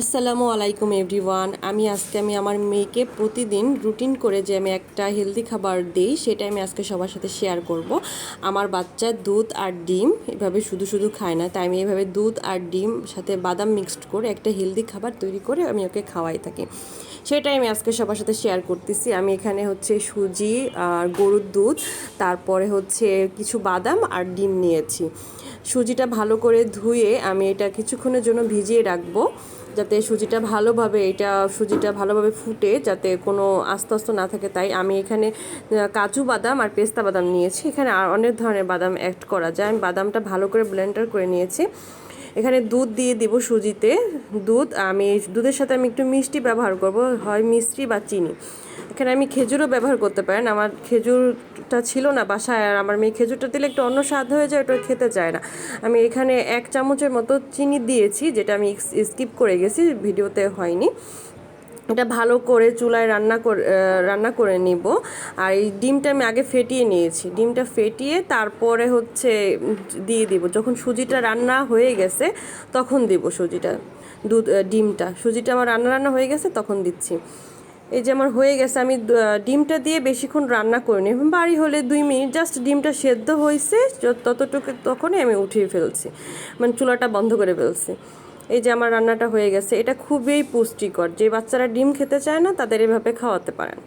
আসসালামু আলাইকুম এভরিওয়ান। আমি আজকে, আমি আমার মেয়েকে প্রতিদিন রুটিন করে যে আমি একটা হেলদি খাবার দিই সেটা আমি আজকে সবার সাথে শেয়ার করব। আমার বাচ্চা দুধ আর ডিম এভাবে শুধু শুধু খায় না, তাই আমি এভাবে দুধ আর ডিম সাথে বাদাম মিক্সড করে একটা হেলদি খাবার তৈরি করে আমি ওকে খাওয়াই থাকি। সেটাই আমি আজকে সবার সাথে শেয়ার করতেছি। আমি এখানে হচ্ছে সুজি আর গরুর দুধ, তারপরে হচ্ছে কিছু বাদাম আর ডিম নিয়েছি। সুজিটা ভালো করে ধুয়ে আমি এটা কিছুক্ষণের জন্য ভিজিয়ে রাখব। যাতে সুজিটা ভালোভাবে, এটা সুজিটা ভালোভাবে ফুটে, যাতে কোনো আস্তে আস্তে না থাকে। তাই আমি এখানে কাজু বাদাম আর পেস্তা বাদাম নিয়েছি। এখানে আর অনেক ধরনের বাদাম অ্যাড করা যায়। আমি বাদামটা ভালো করে ব্লেন্ডার করে নিয়েছি। এখানে দুধ দিয়ে দেব সুজিতে। দুধ, আমি দুধের সাথে আমি একটু মিষ্টি ব্যবহার করব, হয় মিষ্টি বা চিনি। এখানে আমি খেজুরও ব্যবহার করতে পারেন, আমার খেজুরটা ছিল না বাসায়, আর আমার মেয়ে খেজুরটা দিলে একটু অন্য স্বাদ হয়ে যায়, ওটা খেতে চায় না। আমি এখানে এক চামচের মতো চিনি দিয়েছি, যেটা আমি স্কিপ করে গেছি, ভিডিওতে হয়নি। এটা ভালো করে চুলায় রান্না করে রান্না করে নিব। আর এই ডিমটা আমি আগে ফেটিয়ে নিয়েছি। ডিমটা ফেটিয়ে তারপরে হচ্ছে দিয়ে দিব। যখন সুজিটা রান্না হয়ে গেছে, তখন দিব সুজিটা, দুধ ডিমটা। সুজিটা আমার রান্না রান্না হয়ে গেছে, তখন দিচ্ছি। এই যে আমার হয়ে গেছে, আমি ডিমটা দিয়ে বেশিক্ষণ রান্না করে করিনি বাড়ি হলে দুই মিনিট, জাস্ট ডিমটা সেদ্ধ হয়েছে ততটুকু তখনই আমি উঠিয়ে ফেলছি। মানে চুলাটা বন্ধ করে ফেলছি। এই যে আমার রান্নাটা হয়ে গেছে, এটা খুবই পুষ্টিকর। যে বাচ্চারা ডিম খেতে চায় না, তাদের এভাবে খাওয়াতে পারেন।